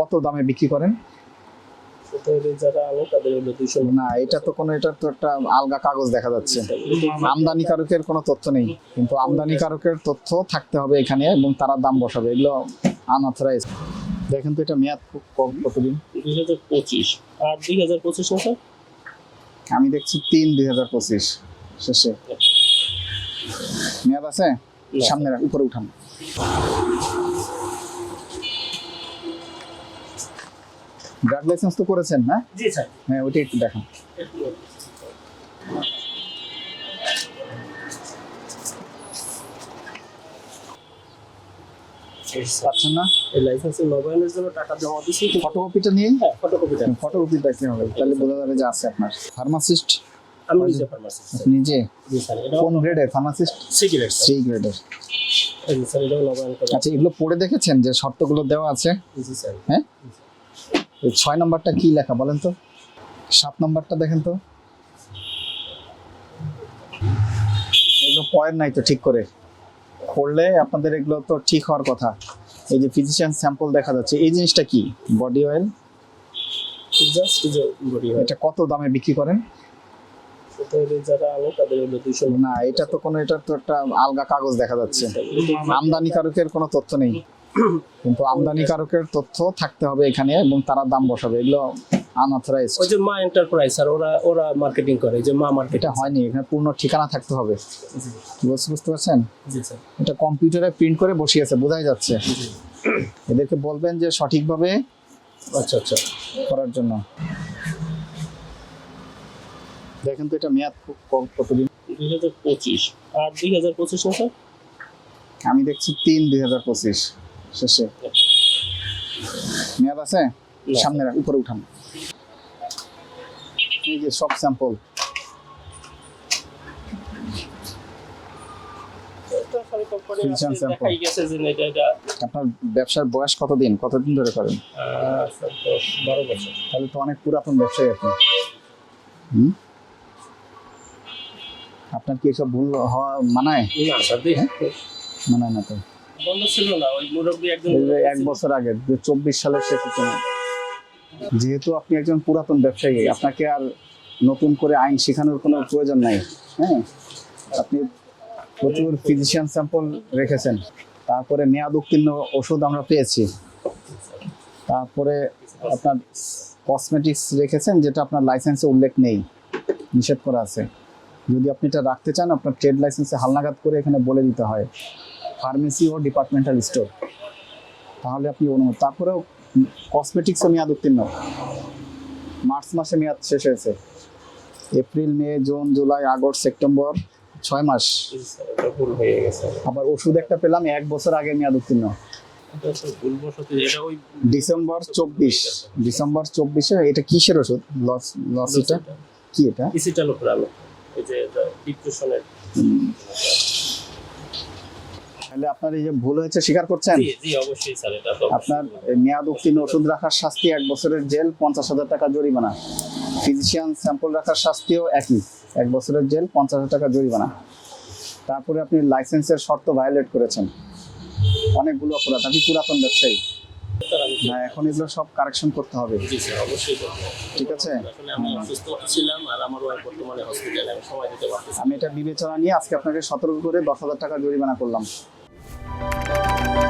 কত দামে বিক্রি করেন? না এটা তো কোনো এটা তো একটা আলগা কাগজ দেখা যাচ্ছে। আমদানিকারকের কোনো তথ্য নেই কিন্তু আমদানিকারকের তথ্য থাকতে হবে এখানে এবং তারা দাম বসাবে। এগুলো আনঅথরাইজ দেখেন তো এটা মেয়াদ খুব কম কতদিন? দুই হাজার পঁচিশ। আর দুই হাজার পঁচিশ না স্যার? আমি দেখছি তিন দুই হাজার পঁচিশ শেষে। মেয়াদ আছে? সামনে রাখ, উপরে উঠান। ড্রাগ লাইসেন্স তো করেছেন না? জি স্যার। হ্যাঁ ওইটা একটু দেখান। পাচ্ছেন না? এই লাইসেন্সের নবায়নের জন্য টাকা জমা দিছি। ফটোকপিটা নিয়ে হ্যাঁ ফটোকপিটা হবে তাহলে বোঝা যাবে যে আছে আপনার। ফার্মাসিস্ট আমি নিজে ফার্মাসিস্ট নিজে? জি স্যার কোন গ্রেডের ফার্মাসিস্ট গ্রেডের আচ্ছা এগুলো পড়ে দেখেছেন যে শর্তগুলো দেওয়া আছে? জি স্যার। হ্যাঁ? ছয় নম্বরটা কি লেখা বলেন তো? সাত নম্বরটা দেখেন তো। এগুলো পয়েন্ট নাই তো ঠিক করে। পড়লে আপনাদের এগুলো তো ঠিক হওয়ার কথা। এই যে ফিজিশিয়ান স্যাম্পল দেখা যাচ্ছে এই জিনিসটা কি? বডি অয়েল জাস্ট বডি এটা কত দামে বিক্রি করেন? যারা আনো তাদের হলো দুইশো না এটা তো কোনো এটা তো একটা আলগা কাগজ দেখা যাচ্ছে। আমদানিকারকের কোনো তথ্য নেই। কিন্তু আমদানিকারকের তথ্য থাকতে হবে এখানে এবং তারা দাম বসাবে। এগুলো আনঅথরাইজ ওই যে মা এন্টারপ্রাইজ স্যার ওরা ওরা মার্কেটিং করে এই যে মা মার্কেট এটা হয়নি এখানে পূর্ণ ঠিকানা থাকতে হবে। বুঝতে বুঝতে পারছেন? জি স্যার। এটা কম্পিউটারে প্রিন্ট করে বসিয়েছে বোঝাই যাচ্ছে। এদেরকে বলবেন যে সঠিকভাবে আচ্ছা আচ্ছা। করার জন্য। দেখেন তো এটা মেয়াদ খুব কম কতদিন? দুই হাজার পঁচিশ। আর দুই হাজার পঁচিশ না স্যার? আমি দেখছি তিন দুই হাজার পঁচিশ। শেষে। মেয়াদ আছে? সামনে রাখ, উপরে উঠান। এই যে সব স্যাম্পল আপনার ব্যবসার বয়স কতদিন? কতদিন ধরে করেন? বারো বছর। তাহলে তো অনেক পুরাতন ব্যবসায়ী আপনি। হুম? আপনার কি এসব ভুল হওয়া মানায়? দেখ মানায় না তো। বন্ধ ছিল না ওই মুরব্বী একজন এক বছর আগে যে চব্বিশ সালের শেষ যেহেতু আপনি একজন পুরাতন ব্যবসায়ী আপনাকে আর নতুন করে আইন শেখানোর কোনো প্রয়োজন নাই হ্যাঁ? আপনি প্রচুর ফিজিশিয়ান স্যাম্পল রেখেছেন তারপরে মেয়াদ উত্তীর্ণ ওষুধ আমরা পেয়েছি তারপরে আপনার কসমেটিক্স রেখেছেন যেটা আপনার লাইসেন্সে উল্লেখ নেই নিষেধ করা আছে। যদি আপনি এটা রাখতে চান আপনার ট্রেড লাইসেন্সে হালনাগাদ করে এখানে বলে দিতে হয়। ফার্মেসি ও ডিপার্টমেন্টাল স্টোর তাহলে আপনি অনুমতি তারপরেও কসমেটিক্সও মেয়াদ উত্তীর্ণ। মার্চ মাসে মেয়াদ শেষ হয়েছে। April May June July August September ছয় মাস। আবার ওষুধ একটা পেলাম এক বছর আগে মেয়াদ উত্তীর্ণ। ডিসেম্বর চব্বিশ। ডিসেম্বর চব্বিশে এটা কিসের ওষুধ? লস লস এটা কি এটা? ইসিটালোপ্রাম এই যে ডিপ্রেশনের তাহলে আপনার এই যে ভুল হয়েছে স্বীকার করছেন? জি জি অবশ্যই স্যার এটা আপনার মেয়াদ উত্তীর্ণ ওষুধ রাখার শাস্তি এক বছরের জেল পঞ্চাশ হাজার টাকা জরিমানা। ফিজিশিয়ান স্যাম্পল রাখার শাস্তিও একই এক বছরের জেল পঞ্চাশ হাজার টাকা জরিমানা। তারপরে আপনি লাইসেন্সের শর্ত ভায়োলেট করেছেন। অনেকগুলো অপরাধ আপনি পুরাতন ব্যবসায়ী। না এখন এগুলো সব কারেকশন করতে হবে। জি স্যার অবশ্যই ঠিক আছে? আসলে আমি অসুস্থ ছিলাম আর আমার ওয়াইফ বর্তমানে হসপিটালে আমি সময় দিতে পারতেছি আমি এটা বিবেচনা নিয়ে আজকে আপনাকে সতর্ক করে দশ হাজার টাকা জরিমানা করলাম। Thank you.